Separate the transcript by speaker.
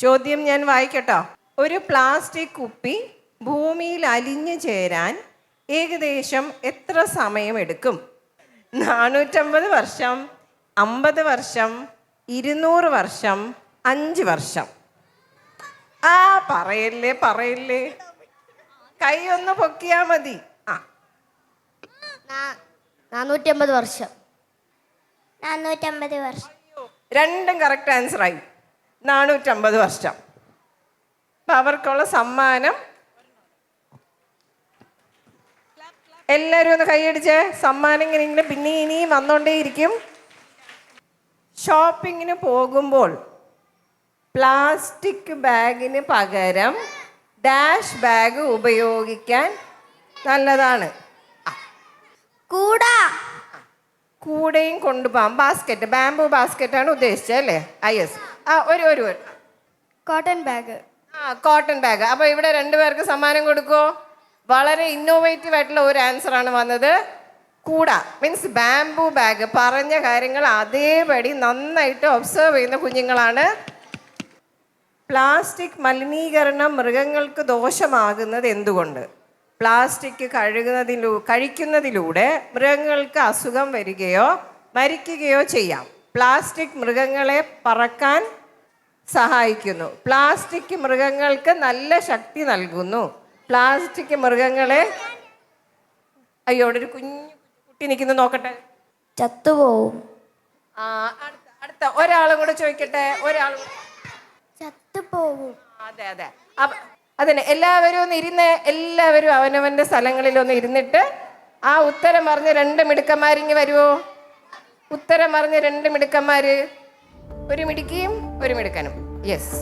Speaker 1: ചോദ്യം ഞാൻ വായിക്കട്ടോ. ഒരു പ്ലാസ്റ്റിക് കുപ്പി ഭൂമിയിൽ അലിഞ്ഞു ചേരാൻ ഏകദേശം എത്ര സമയമെടുക്കും? നാനൂറ്റമ്പത് വർഷം അമ്പത് വർഷം ഇരുന്നൂറ് വർഷം അഞ്ച് വർഷം. ആ പറയല്ലേ പറയല്ലേ. കൈ ഒന്ന് പൊക്കിയാ മതി. ആ.
Speaker 2: നാനൂറ്റമ്പത് വർഷം.
Speaker 3: നാനൂറ്റമ്പത് വർഷം.
Speaker 1: രണ്ടും കറക്റ്റ് ആൻസർ ആയി. നാനൂറ്റമ്പത് വർഷം. അപ്പൊ അവർക്കുള്ള സമ്മാനം. എല്ലാവരും ഒന്ന് കൈയടിച്ച്. സമ്മാനം ഇങ്ങനെ ഇങ്ങനെ പിന്നെ ഇനിയും വന്നോണ്ടേയിരിക്കും. ഷോപ്പിങ്ങിന് പോകുമ്പോൾ പ്ലാസ്റ്റിക് ബാഗിന് പകരം ഡാഷ് ബാഗ് ഉപയോഗിക്കാൻ നല്ലതാണ്.
Speaker 3: കൂടാ.
Speaker 1: കൂടെയും കൊണ്ടുപോകാം ബാസ്ക്കറ്റ് ബാംബു ബാസ്ക്കറ്റാണ് ഉദ്ദേശിച്ചത് അല്ലേ? ഐ യെസ് ആ ഒരു ഒരു ഒരു.
Speaker 2: കോട്ടൺ ബാഗ്
Speaker 1: ആ കോട്ടൺ ബാഗ് അപ്പൊ ഇവിടെ രണ്ടുപേർക്ക് സമ്മാനം കൊടുക്കുമോ വളരെ ഇന്നോവേറ്റീവ് ആയിട്ടുള്ള ഒരു ആൻസർ ആണ് വന്നത്. കൂട മീൻസ് ബാംബു ബാഗ് പറഞ്ഞ കാര്യങ്ങൾ അതേപടി നന്നായിട്ട് ഒബ്സർവ് ചെയ്യുന്ന കുഞ്ഞുങ്ങളാണ്. പ്ലാസ്റ്റിക് മലിനീകരണം മൃഗങ്ങൾക്ക് ദോഷമാകുന്നത് എന്തുകൊണ്ട്? പ്ലാസ്റ്റിക് കഴുകുന്നതിലൂ കഴിക്കുന്നതിലൂടെ മൃഗങ്ങൾക്ക് അസുഖം വരികയോ മരിക്കുകയോ ചെയ്യാം. പ്ലാസ്റ്റിക് മൃഗങ്ങളെ പറക്കാൻ സഹായിക്കുന്നു. പ്ലാസ്റ്റിക് മൃഗങ്ങൾക്ക് നല്ല ശക്തി നൽകുന്നു. പ്ലാസ്റ്റിക് മൃഗങ്ങളെ അയ്യോ അവിടെ ഒരു കുഞ്ഞു കുട്ടി നിൽക്കുന്നു നോക്കട്ടെ.
Speaker 2: ചത്തുപോവും.
Speaker 1: ആ അടുത്ത അടുത്ത ഒരാളും കൂടെ ചോദിക്കട്ടെ ഒരാൾ
Speaker 3: ചത്തുപോകും
Speaker 1: അതെ അതെ. അതിന് എല്ലാവരും ഒന്ന് ഇരുന്ന് എല്ലാവരും അവനവന്റെ സ്ഥലങ്ങളിൽ ഒന്ന് ഇരുന്നിട്ട് ആ ഉത്തരം പറഞ്ഞ് രണ്ട് മിടുക്കന്മാരിങ്ങി വരുമോ ഉത്തരം പറഞ്ഞ് രണ്ട് മിടുക്കന്മാര്. ഒരു മിടുക്കിയും ഒരു മിടുക്കനും യെസ്